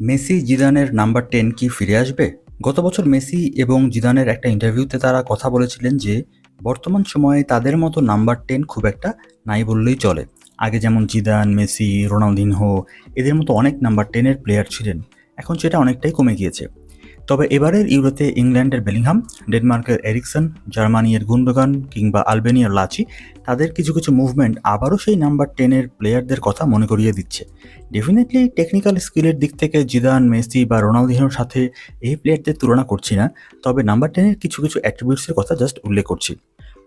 Messi জিদানের number ten কি ফিরে আসবে? গত বছর মেসি এবং জিদানের একটা ইন্টারভিউতে তারা কথা বলেছিলেন যে, বর্তমান সময়ে তাদের মতো নাম্বার টেন খুব একটা নাই বললেই চলে। আগে যেমন জিদান, মেসি, রোনালদিনহো, এদের মতো অনেক নাম্বার টেনের প্লেয়ার ছিলেন। এখন সেটা অনেকটাই কমে গিয়েছে। তবে এবারের ইউরোতে ইংল্যান্ডের বেলিংহাম, ডেনমার্কের এরিকসন, জার্মানির গুন্ডগান কিংবা আলবেনিয়ার লাচি, তাদের কিছু কিছু মুভমেন্ট আবারও সেই নাম্বার টেনের প্লেয়ারদের কথা মনে করিয়ে দিচ্ছে। ডেফিনেটলি টেকনিক্যাল স্কিলের দিক থেকে জিদান, মেসি বা রোনালদিনোর সাথে এই প্লেয়ারদের তুলনা করছি না, তবে নাম্বার টেনের কিছু কিছু অ্যাট্রিবিউটসের কথা জাস্ট উল্লেখ করছি।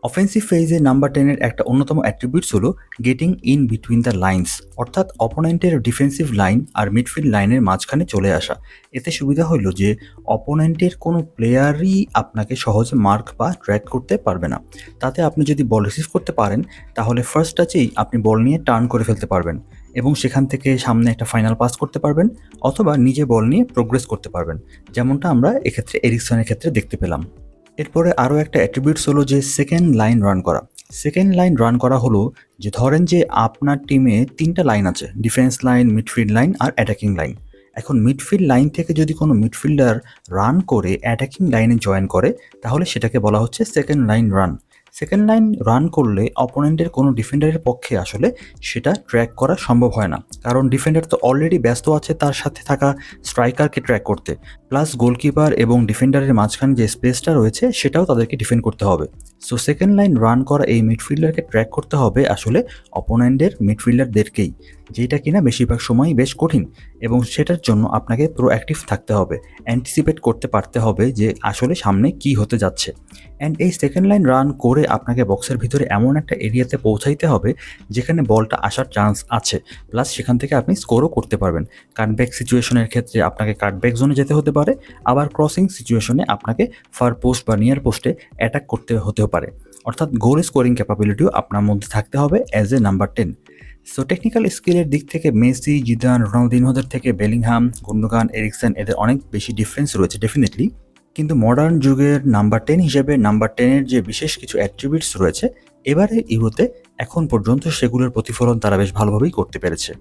অফেন্সিভ ফেজে নাম্বার টেনের একটা অন্যতম অ্যাট্রিবিউটস হলো getting in between the lines অর্থাৎ অপোনেন্টের ডিফেন্সিভ লাইন আর মিডফিল্ড লাইনের মাঝখানে চলে আসা। এতে সুবিধা হলো যে অপোনেন্টের কোনো প্লেয়ারই আপনাকে সহজে মার্ক বা ট্র্যাক করতে পারবে না। তাতে আপনি যদি বল রিসিভ করতে পারেন, তাহলে ফার্স্ট টাচেই আপনি বল নিয়ে টার্ন করে ফেলতে পারবেন এবং সেখান থেকে সামনে একটা ফাইনাল পাস করতে পারবেন অথবা নিজে বল নিয়ে প্রোগ্রেস করতে পারবেন। যেমনটা আমরা এক্ষেত্রে এরিকসনের ক্ষেত্রে দেখতে পেলাম। এরপরে আরও একটা অ্যাট্রিবিউটস হলো যে সেকেন্ড লাইন রান করা। সেকেন্ড লাইন রান করা হলো যে ধরেন যে আপনার টিমে তিনটা লাইন আছে ডিফেন্স লাইন মিডফিল্ড লাইন আর অ্যাটাকিং লাইন এখন মিডফিল্ড লাইন থেকে যদি কোনো মিডফিল্ডার রান করে অ্যাটাকিং লাইনে জয়েন করে, তাহলে সেটাকে বলা হচ্ছে second line run second line run করলে অপোনেন্টের কোনো ডিফেন্ডারের পক্ষে আসলে সেটা ট্র্যাক করা সম্ভব হয় না। কারণ ডিফেন্ডার তো অলরেডি ব্যস্ত আছে তার সাথে থাকা স্ট্রাইকারকে ট্র্যাক করতে। প্লাস গোলকিপার এবং ডিফেন্ডারের মাঝখানে যে স্পেসটা রয়েছে সেটাও তাদেরকে ডিফেন্ড করতে হবে। সো সেকেন্ড লাইন রান করা এই মিডফিল্ডারকে ট্র্যাক করতে হবে আসলে অপোনেন্টের মিডফিল্ডারদেরকেই যেটা কিনা বেশিরভাগ সময়ই বেশ কঠিন এবং সেটার জন্য আপনাকে প্রোঅ্যাক্টিভ থাকতে হবে অ্যান্টিসিপেট করতে পারতে হবে যে আসলে সামনে কি হতে যাচ্ছে। অ্যান্ড এই সেকেন্ড লাইন রান করে আপনাকে বক্সের ভিতরে এমন একটা এরিয়াতে পৌঁছাইতে হবে যেখানে বলটা আসার চান্স আছে প্লাস সেখান থেকে আপনি স্কোরও করতে পারবেন। কাটব্যাক সিচুয়েশনের ক্ষেত্রে আপনাকে কাটব্যাক জোনে যেতে হতে পারে, আবার ক্রসিং সিচুয়েশনে আপনাকে ফার পোস্ট বা নিয়ার পোস্টে অ্যাটাক করতে হতেও পারে। অর্থাৎ গোল স্কোরিং ক্যাপাবিলিটিও আপনার মধ্যে থাকতে হবে as a number ten so technical স্কিলের দিক থেকে মেসি, জিদান রোনালদিনহোদের থেকে বেলিংহাম, গুন্ডুগান, এরিকসন এদের অনেক বেশি ডিফারেন্স রয়েছে ডেফিনেটলি কিন্তু মডার্ন যুগের নাম্বার টেন হিসেবে নাম্বার টেনের যে বিশেষ কিছু অ্যাট্রিবিউটস রয়েছে, এবারে ইউরোতে এখন পর্যন্ত সেগুলোর প্রতিফলন তারা বেশ ভালোভাবেই করতে পেরেছে।